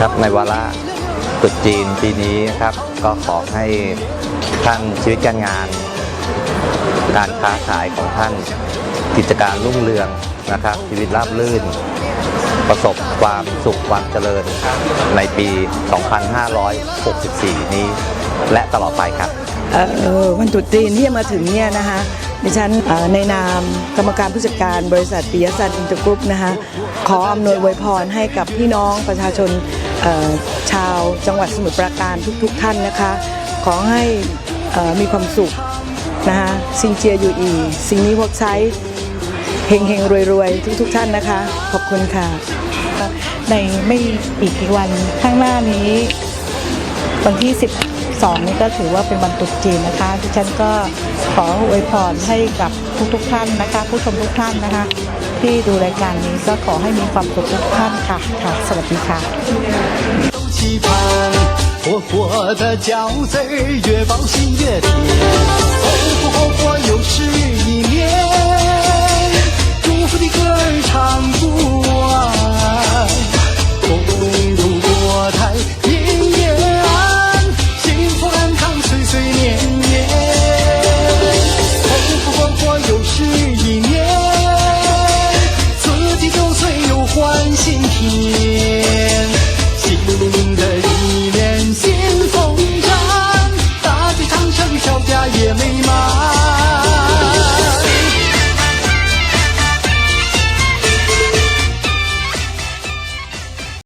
ในวาระตรุษจีนปีนี้นะครับ ก็ขอให้ท่านชีวิตการงาน การค้าขายของท่านกิจการรุ่งเรืองนะครับ ชีวิตราบรื่น ประสบความสุขความเจริญในปี 2564 นี้ และตลอดไปครับวันตรุษจีนที่จะมาถึงเนี่ยนะคะดิฉันในนามกรรมการผู้จัดการบริษัทปิยสันอินเตอร์กรุ๊ปนะคะขออำนวยอวยพรให้กับพี่น้องประชาชน ชาวจังหวัดสมุทรปราการทุกๆท่านนะคะ ขอให้เอ่อมีความสุขนะคะซิงเจียอยู่อีสิ่งนี้พวกใช้เฮงเฮงรวยรวยๆ ทุกๆ ท่านนะคะ ขอบคุณค่ะ ในไม่อีกกี่วันข้างหน้านี้ วันที่ 12 นี้ก็ถือว่าเป็นวันตรุษจีนนะคะดิฉันก็ขออวยพรให้กับทุกๆ ท่านนะคะ ผู้ชมทุกท่านนะคะ ที่ดูรายการนี้ก็ขอให้มีความสุขทุกท่านค่ะค่ะ สวัสดีค่ะ